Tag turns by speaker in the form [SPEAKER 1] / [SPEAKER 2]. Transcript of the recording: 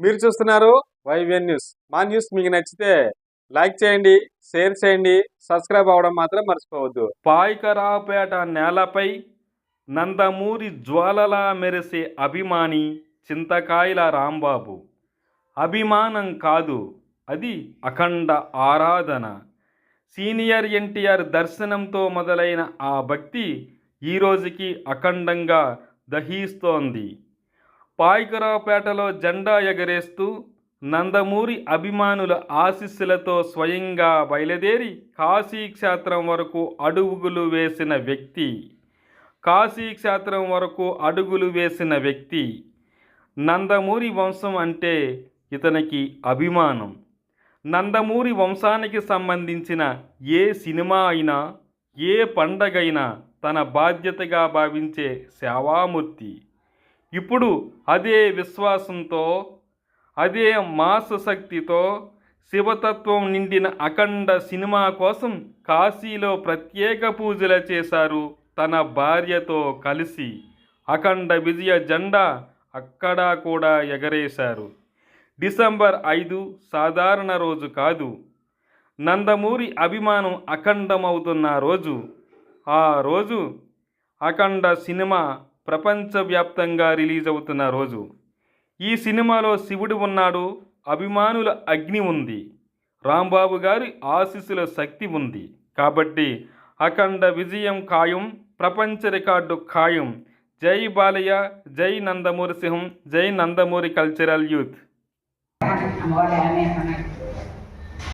[SPEAKER 1] మీరు చూస్తున్నారు YVN news. మా న్యూస్ మీకు నచ్చితే లైక్ చేయండి షేర్ చేయండి సబ్స్క్రైబ్ అవ్వడం మాత్రం మర్చిపోవద్దు.
[SPEAKER 2] పాయికరావుపేట నేలపై నందమూరి జ్వాలలా మెరిసే అభిమాని చింతకాయల రాంబాబు. అభిమానం కాదు అది అఖండ ఆరాధన. సీనియర్ ఎన్టీఆర్ దర్శనంతో మొదలైన ఆ భక్తి ఈ రోజుకి అఖండంగా దహిస్తోంది. పాయికరావుపేటలో జెండా ఎగరేస్తూ నందమూరి అభిమానుల ఆశీస్సులతో స్వయంగా బయలుదేరి కాశీక్షేత్రం వరకు అడుగులు వేసిన వ్యక్తి. కాశీక్షేత్రం వరకు అడుగులు వేసిన వ్యక్తి. నందమూరి వంశం అంటే ఇతనికి అభిమానం. నందమూరి వంశానికి సంబంధించిన ఏ సినిమా అయినా ఏ పండగైనా తన బాధ్యతగా భావించే సేవామూర్తి. ఇప్పుడు అదే విశ్వాసంతో అదే మాసశక్తితో శివతత్వం నిండిన అఖండ సినిమా కోసం కాశీలో ప్రత్యేక పూజలు చేశారు తన భార్యతో కలిసి. అఖండ విజయ జెండా అక్కడా కూడా ఎగరేశారు. డిసెంబర్ ఐదు సాధారణ రోజు కాదు. నందమూరి అభిమానం అఖండమవుతున్న రోజు. ఆ రోజు అఖండ సినిమా ప్రపంచవ్యాప్తంగా రిలీజ్ అవుతున్న రోజు. ఈ సినిమాలో శివుడు ఉన్నాడు అభిమానుల అగ్ని ఉంది రాంబాబు గారి ఆశీస్సుల శక్తి ఉంది. కాబట్టి అఖండ విజయం ఖాయం ప్రపంచ రికార్డు ఖాయం. జై బాలయ్య జై నందమూరి సింహం జై నందమూరి కల్చరల్ యూత్.